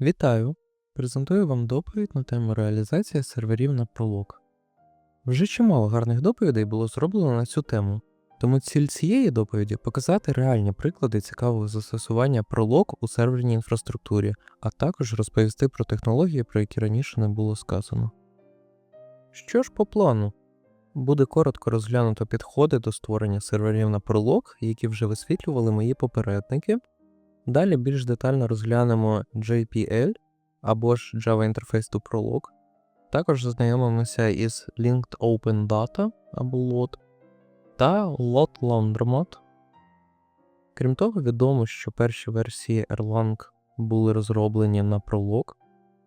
Вітаю! Презентую вам доповідь на тему реалізація серверів на Prolog. Вже чимало гарних доповідей було зроблено на цю тему, тому ціль цієї доповіді показати реальні приклади цікавого застосування Prolog у серверній інфраструктурі, а також розповісти про технології, про які раніше не було сказано. Що ж по плану? Буде коротко розглянуто підходи до створення серверів на Prolog, які вже висвітлювали мої попередники. Далі більш детально розглянемо JPL або ж Java Interface to Prolog. Також знайомимося із Linked Open Data або LOT та LOT Laundromat. Крім того, відомо, що перші версії Erlang були розроблені на Prolog,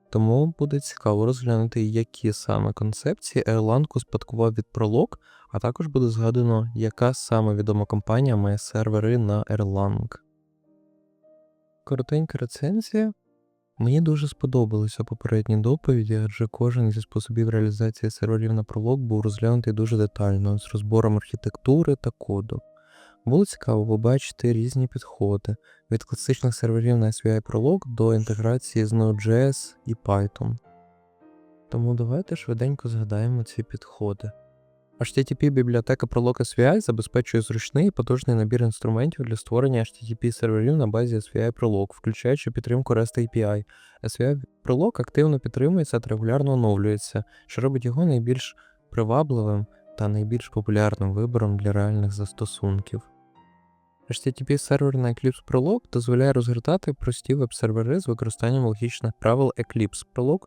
тому буде цікаво розглянути, які саме концепції Erlang успадкував від Prolog, а також буде згадано, яка саме відома компанія має сервери на Erlang. Коротенька рецензія. Мені дуже сподобалися попередні доповіді, адже кожен зі способів реалізації серверів на Prolog був розглянутий дуже детально, з розбором архітектури та коду. Було цікаво побачити різні підходи від класичних серверів на SVI Prolog до інтеграції з Node.js і Python. Тому давайте швиденько згадаємо ці підходи. HTTP бібліотека Prolog SVI забезпечує зручний і потужний набір інструментів для створення HTTP серверів на базі SVI Prolog, включаючи підтримку REST API. SVI Prolog активно підтримується та регулярно оновлюється, що робить його найбільш привабливим та найбільш популярним вибором для реальних застосунків. HTTP сервер на Eclipse Prolog дозволяє розгортати прості веб-сервери з використанням логічних правил Eclipse Prolog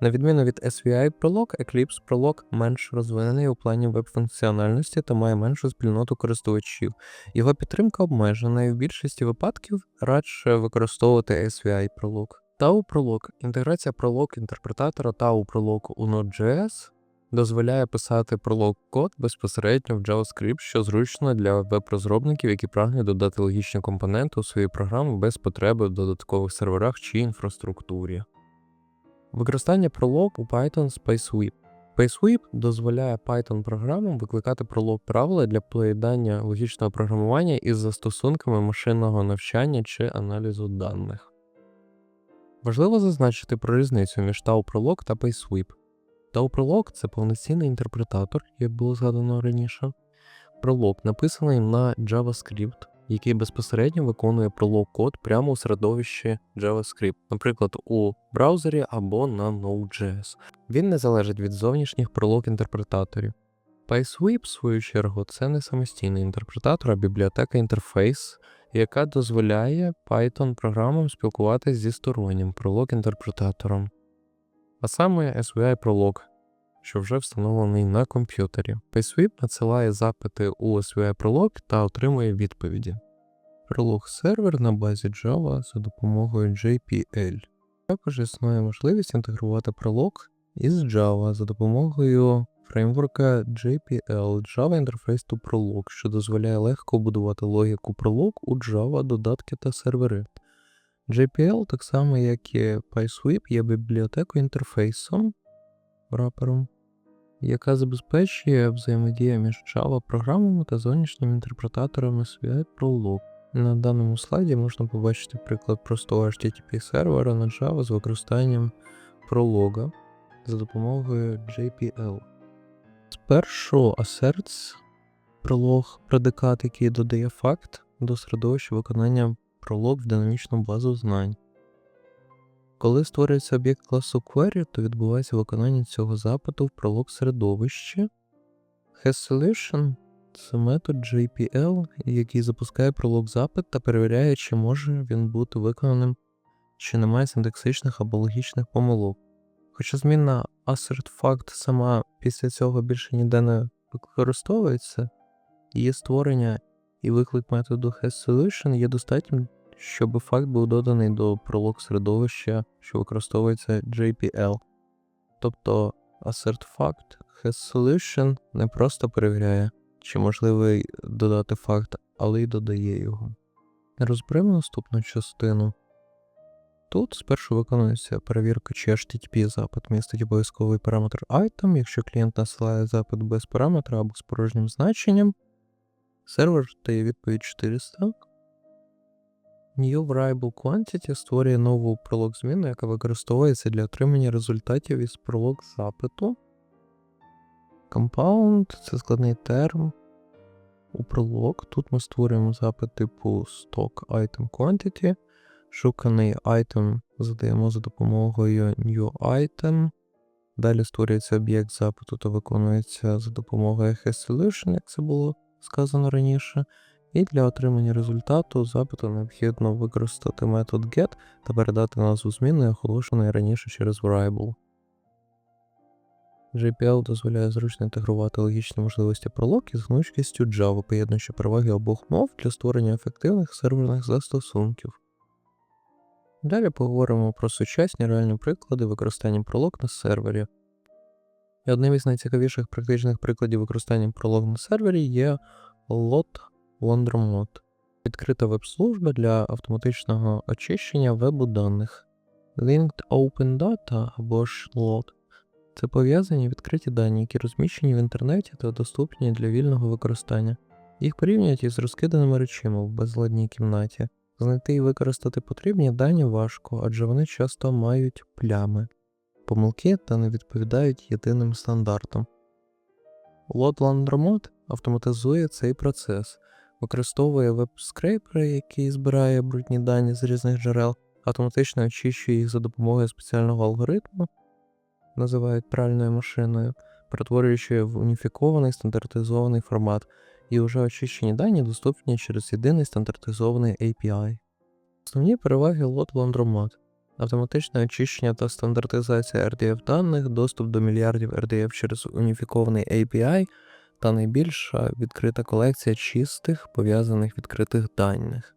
на відміну від SVI Prolog, Eclipse Prolog менш розвинений у плані веб-функціональності та має меншу спільноту користувачів. Його підтримка обмежена і в більшості випадків радше використовувати SVI Prolog. Tau Prolog інтеграція Prolog інтерпретатора Tau Prolog у Node.js дозволяє писати Prolog код безпосередньо в JavaScript, що зручно для веб-розробників, які прагнуть додати логічні компоненти у свої програми без потреби в додаткових серверах чи інфраструктурі. Використання Prolog у Python SpaceWhip. SpaceWhip дозволяє Python програмам викликати Prolog правила для поєднання логічного програмування із застосунками машинного навчання чи аналізу даних. Важливо зазначити про різницю між Tau Prolog та PySweep. Tau Prolog – це повноцінний інтерпретатор, як було згадано раніше. Prolog написаний на JavaScript, який безпосередньо виконує Prolog код прямо у середовищі JavaScript, наприклад, у браузері або на Node.js. Він не залежить від зовнішніх Prolog інтерпретаторів. PySweep, в свою чергу, це не самостійний інтерпретатор, а бібліотека інтерфейс, яка дозволяє Python програмам спілкуватися зі стороннім Prolog інтерпретатором. А саме SVI Prolog, що вже встановлений на комп'ютері. PySweep надсилає запити у SVI Prolog та отримує відповіді. Prolog сервер на базі Java за допомогою JPL. Також існує можливість інтегрувати Prolog із Java за допомогою фреймворка JPL Java Interface to Prolog, що дозволяє легко будувати логіку Prolog у Java, додатки та сервери. JPL, так само як і PySweep, є бібліотекою інтерфейсом рапером, яка забезпечує взаємодію між Java програмами та зовнішніми інтерпретаторами SVI Prolog. На даному слайді можна побачити приклад простого HTTP сервера на Java з використанням Prolog за допомогою JPL. Спершу asserts Prolog предикат, який додає факт до середовища виконання Prolog в динамічну базу знань. Коли створюється об'єкт класу Query, то відбувається виконання цього запиту в Prolog середовищі. HasSolution це метод JPL, який запускає Prolog запит та перевіряє, чи може він бути виконаним, чи немає синтаксичних або логічних помилок. Хоча змінна assert-fact сама після цього більше ніде не використовується, її створення і виклик методу HasSolution є достатнім, щоб факт був доданий до пролог середовища, що використовується JPL. Тобто assert-fact HasSolution не просто перевіряє, чи можливий додати факт, але й додає його. Розберемо наступну частину. Тут спершу виконується перевірка, чи HTTP запит містить обов'язковий параметр item, якщо клієнт насилає запит без параметра або з порожнім значенням. Сервер дає відповідь 400. New Variable Quantity створює нову пролог зміну, яка використовується для отримання результатів із пролог запиту. Compound це складний терм. У пролог тут ми створюємо запит типу stock item quantity. Шуканий item задаємо за допомогою new item. Далі створюється об'єкт запиту та виконується за допомогою Solution, як це було сказано раніше. І для отримання результату запиту необхідно використати метод get та передати назву зміни, оголошеної раніше через variable. JPL дозволяє зручно інтегрувати логічні можливості Prolog із гнучкістю Java, поєднуючи переваги обох мов для створення ефективних серверних застосунків. Далі поговоримо про сучасні реальні приклади використання Prolog на сервері. І одним із найцікавіших практичних прикладів використання Prolog на сервері є LOT Laundromat – відкрита веб-служба для автоматичного очищення вебу даних. Linked Open Data або ж LOT це пов'язані відкриті дані, які розміщені в інтернеті та доступні для вільного використання. Їх порівнюють із розкиданими речима в безладній кімнаті. Знайти і використати потрібні дані важко, адже вони часто мають плями, помилки та не відповідають єдиним стандартам. Load Laundromat автоматизує цей процес, використовує веб-скрейпери, який збирає брудні дані з різних джерел, автоматично очищує їх за допомогою спеціального алгоритму, називають пральною машиною, перетворюючи в уніфікований стандартизований формат, і вже очищені дані доступні через єдиний стандартизований API. Основні переваги Lot Laundromat автоматичне очищення та стандартизація RDF даних, доступ до мільярдів RDF через уніфікований API та найбільша відкрита колекція чистих пов'язаних відкритих даних.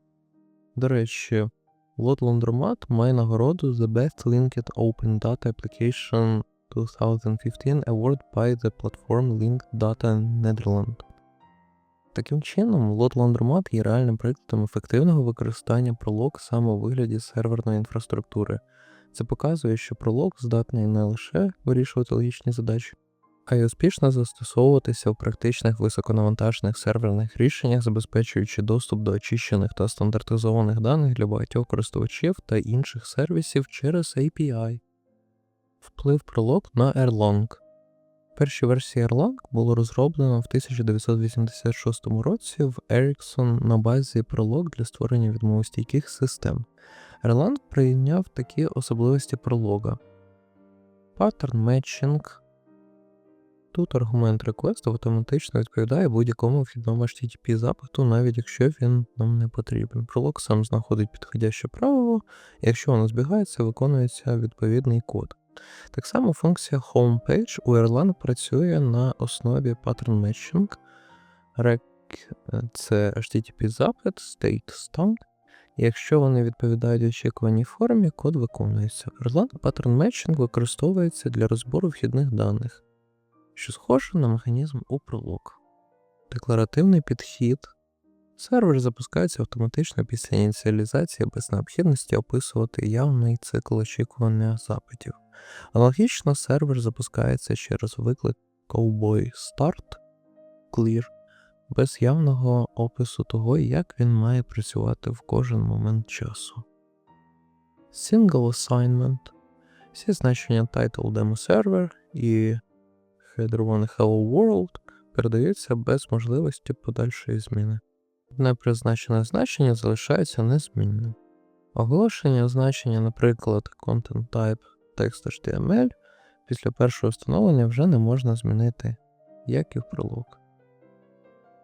До речі, Lot Laundromat має нагороду The Best Linked Open Data Application 2015 Award by the Platform Linked Data Netherlands. Таким чином, Lot Laundromat є реальним прикладом ефективного використання Prolog саме у вигляді серверної інфраструктури. Це показує, що Prolog здатний не лише вирішувати логічні задачі, а й успішно застосовуватися в практичних високонавантажених серверних рішеннях, забезпечуючи доступ до очищених та стандартизованих даних для багатьох користувачів та інших сервісів через API. Вплив Prolog на Erlang Перші версії Erlang було розроблено в 1986 році в Ericsson на базі Prolog для створення відмовостійких систем. Erlang прийняв такі особливості пролога. Matching. Тут аргумент реквесту автоматично відповідає будь-якому вхідному HTTP запиту, навіть якщо він нам не потрібен. Пролог сам знаходить підходяще правило, і якщо воно збігається, виконується відповідний код. Так само функція homepage у Erlang працює на основі pattern matching. Rec це HTTP запит, state start. І якщо вони відповідають очікуваній формі, код виконується. Erlang pattern matching використовується для розбору вхідних даних, що схоже на механізм у пролог. Декларативний підхід. Сервер запускається автоматично після ініціалізації без необхідності описувати явний цикл очікування запитів. Аналогічно сервер запускається через виклик Cowboy Start Clear без явного опису того, як він має працювати в кожен момент часу. Single Assignment всі значення Title Demo Server і хедрований Hello World передаються без можливості подальшої зміни. Одне призначене значення залишається незмінним. Оголошення значення, наприклад, Content Type Text.html після першого встановлення вже не можна змінити, як і в пролог.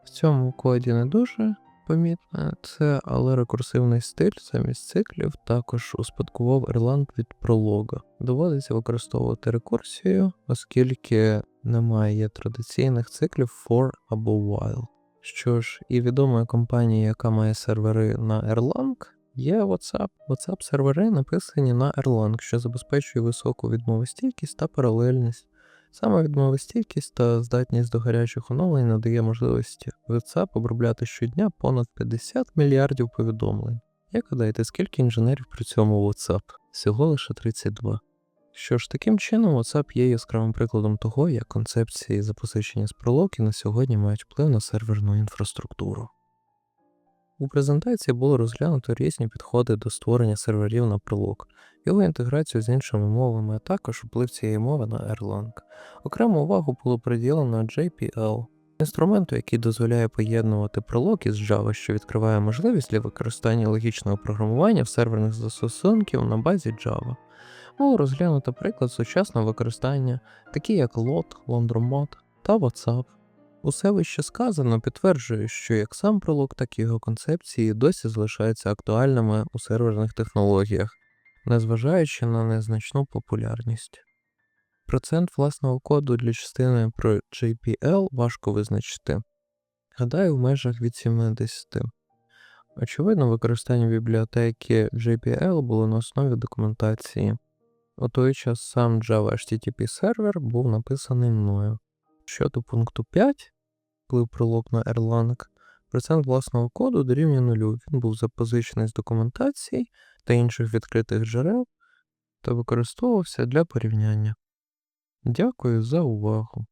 В цьому коді не дуже помітно це, але рекурсивний стиль замість циклів також успадкував Erlang від пролога. Доводиться використовувати рекурсію, оскільки немає традиційних циклів for або while. Що ж, і відомою компанією, яка має сервери на Erlang, Є WhatsApp. WhatsApp сервери написані на Erlang, що забезпечує високу відмовостійкість та паралельність. Саме відмовостійкість та здатність до гарячих оновлень надає можливості WhatsApp обробляти щодня понад 50 мільярдів повідомлень. Як гадаєте, скільки інженерів при цьому WhatsApp? Всього лише 32. Що ж, таким чином, WhatsApp є яскравим прикладом того, як концепції запозичення з пролог на сьогодні мають вплив на серверну інфраструктуру. У презентації було розглянуто різні підходи до створення серверів на Prolog, його інтеграцію з іншими мовами, а також вплив цієї мови на Erlang. Окрему увагу було приділено JPL, інструменту, який дозволяє поєднувати Prolog із Java, що відкриває можливість для використання логічного програмування в серверних застосунків на базі Java. Було розглянуто приклад сучасного використання, такі як LOT, Laundromat та WhatsApp. Усе вище сказано підтверджує, що як сам пролог, так і його концепції досі залишаються актуальними у серверних технологіях, незважаючи на незначну популярність. Процент власного коду для частини про JPL важко визначити. Гадаю, в межах від 70. Очевидно, використання бібліотеки JPL було на основі документації. У той час сам Java HTTP сервер був написаний мною. Щодо пункту 5, вплив пролог на Erlang, процент власного коду дорівнює нулю. Він був запозичений з документації та інших відкритих джерел та використовувався для порівняння. Дякую за увагу.